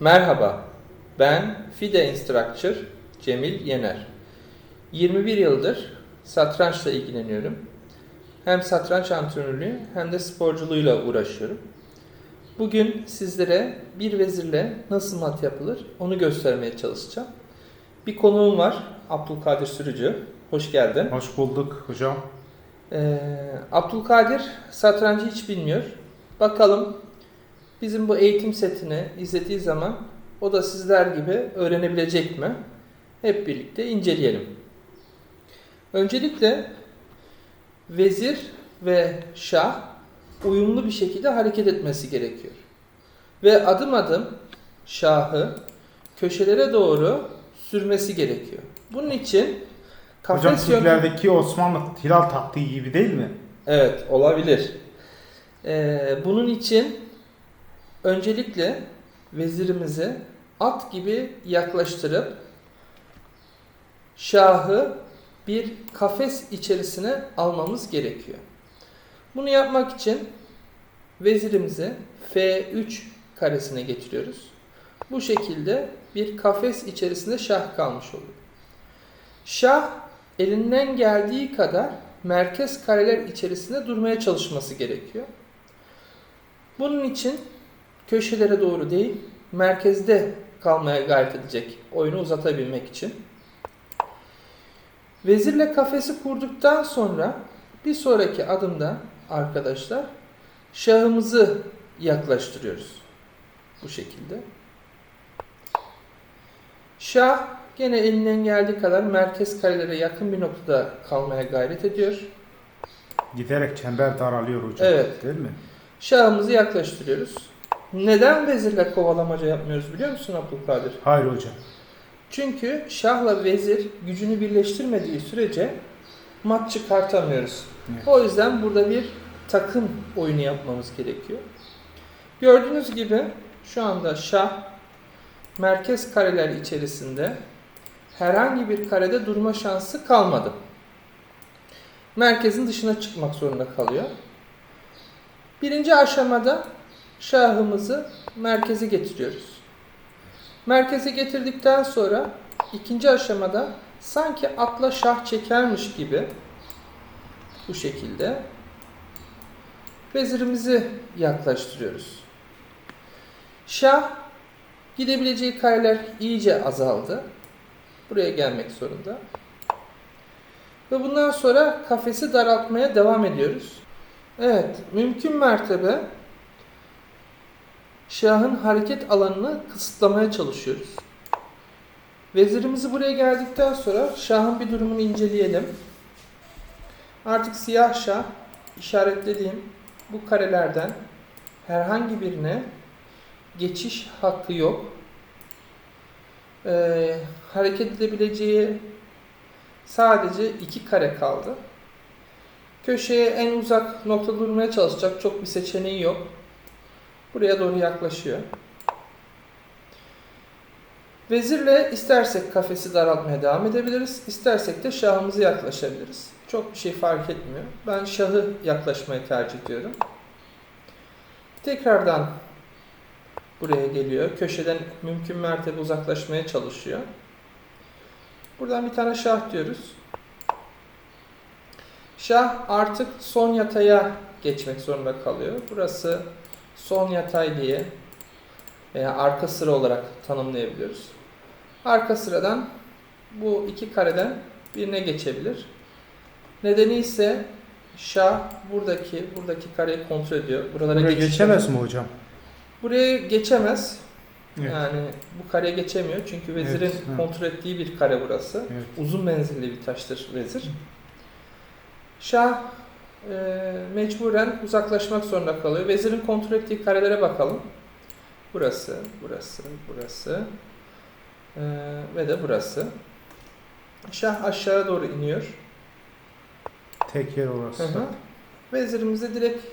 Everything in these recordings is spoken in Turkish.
Merhaba, ben FIDE Instructor Cemil Yener. 21 yıldır satrançla ilgileniyorum. Hem satranç antrenörlüğü hem de sporculuğuyla uğraşıyorum. Bugün sizlere bir vezirle nasıl mat yapılır onu göstermeye çalışacağım. Bir konuğum var, Abdülkadir Sürücü. Hoş geldin. Hoş bulduk hocam. Ee, Abdülkadir satrancı hiç bilmiyor. Bakalım bizim bu eğitim setini izlediği zaman o da sizler gibi öğrenebilecek mi? Hep birlikte inceleyelim. Öncelikle vezir ve şah uyumlu bir şekilde hareket etmesi gerekiyor. Ve adım adım şahı köşelere doğru sürmesi gerekiyor. Bunun için hocam kafes yöntemi- Türklerdeki Osmanlı hilal taktiği gibi değil mi? Evet, olabilir. Ee, bunun için öncelikle vezirimizi at gibi yaklaştırıp şahı bir kafes içerisine almamız gerekiyor. Bunu yapmak için vezirimizi F3 karesine getiriyoruz. Bu şekilde bir kafes içerisinde şah kalmış oluyor. Şah elinden geldiği kadar merkez kareler içerisinde durmaya çalışması gerekiyor. Bunun için köşelere doğru değil, merkezde kalmaya gayret edecek oyunu uzatabilmek için. Vezirle kafesi kurduktan sonra bir sonraki adımda arkadaşlar şahımızı yaklaştırıyoruz. Bu şekilde. Şah gene elinden geldiği kadar merkez karelere yakın bir noktada kalmaya gayret ediyor. Giderek çember daralıyor hocam. Evet. Değil mi? Şahımızı yaklaştırıyoruz. Neden vezirle kovalamaca yapmıyoruz biliyor musun Abdülkadir? Hayır hocam. Çünkü şahla vezir gücünü birleştirmediği sürece mat çıkartamıyoruz. Evet. O yüzden burada bir takım oyunu yapmamız gerekiyor. Gördüğünüz gibi şu anda şah merkez kareler içerisinde herhangi bir karede durma şansı kalmadı. Merkezin dışına çıkmak zorunda kalıyor. Birinci aşamada şahımızı merkeze getiriyoruz. Merkeze getirdikten sonra ikinci aşamada sanki atla şah çekermiş gibi bu şekilde vezirimizi yaklaştırıyoruz. Şah gidebileceği kareler iyice azaldı. Buraya gelmek zorunda. Ve bundan sonra kafesi daraltmaya devam ediyoruz. Evet, mümkün mertebe Şah'ın hareket alanını kısıtlamaya çalışıyoruz. Vezirimizi buraya geldikten sonra Şah'ın bir durumunu inceleyelim. Artık siyah Şah işaretlediğim bu karelerden herhangi birine geçiş hakkı yok. Ee, hareket edebileceği sadece iki kare kaldı. Köşeye en uzak nokta durmaya çalışacak. Çok bir seçeneği yok. Buraya doğru yaklaşıyor. Vezirle istersek kafesi daraltmaya devam edebiliriz. İstersek de şahımızı yaklaşabiliriz. Çok bir şey fark etmiyor. Ben şahı yaklaşmayı tercih ediyorum. Tekrardan buraya geliyor. Köşeden mümkün mertebe uzaklaşmaya çalışıyor. Buradan bir tane şah diyoruz. Şah artık son yataya geçmek zorunda kalıyor. Burası son yatay diye veya arka sıra olarak tanımlayabiliyoruz. Arka sıradan bu iki kareden birine geçebilir. Nedeni ise Şah buradaki buradaki kareyi kontrol ediyor. Buralara Buraya geçemez mi hocam? Buraya geçemez. Evet. Yani bu kareye geçemiyor. Çünkü vezirin Evet, evet. kontrol ettiği bir kare burası. Evet. Uzun menzilli bir taştır vezir. Şah e, mecburen uzaklaşmak zorunda kalıyor. Vezirin kontrol ettiği karelere bakalım. Burası, burası, burası e, ve de burası. Şah aşağı doğru iniyor. Tek yer orası. Hı hı. Vezirimizi direkt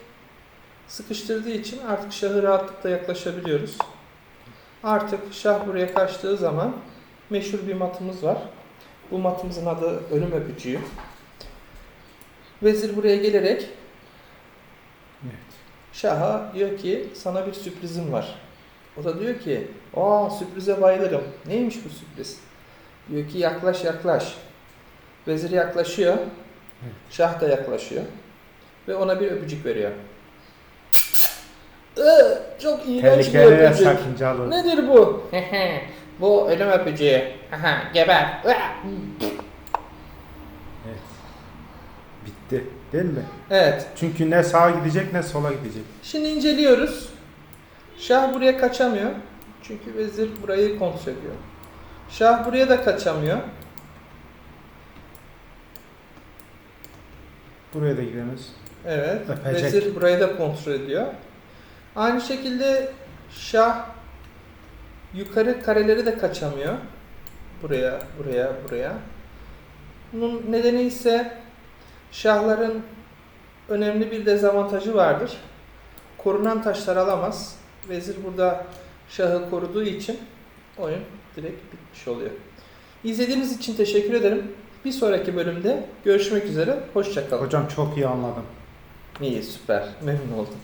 sıkıştırdığı için artık şahı rahatlıkla yaklaşabiliyoruz. Artık şah buraya kaçtığı zaman meşhur bir matımız var. Bu matımızın adı ölüm öpücüğü. Vezir buraya gelerek Evet. şaha diyor ki sana bir sürprizim var. O da diyor ki, aa sürprize bayılırım. Neymiş bu sürpriz? Diyor ki yaklaş yaklaş. Vezir yaklaşıyor. Şah da yaklaşıyor. Ve ona bir öpücük veriyor. Iı, çok iğrenç bir öpücük. sakıncalı. Nedir bu? bu ölüm öpücüğü. Geber. Evet. Bitti. Değil mi? Evet. Çünkü ne sağa gidecek ne sola gidecek. Şimdi inceliyoruz. Şah buraya kaçamıyor. Çünkü vezir burayı kontrol ediyor. Şah buraya da kaçamıyor. Buraya da gidemez. Evet. Öpecek. Vezir burayı da kontrol ediyor. Aynı şekilde şah yukarı kareleri de kaçamıyor. Buraya, buraya, buraya. Bunun nedeni ise şahların önemli bir dezavantajı vardır. Korunan taşlar alamaz. Vezir burada şahı koruduğu için oyun direkt bitmiş oluyor. İzlediğiniz için teşekkür ederim. Bir sonraki bölümde görüşmek üzere. Hoşçakalın. Hocam çok iyi anladım. İyi süper. Memnun oldum.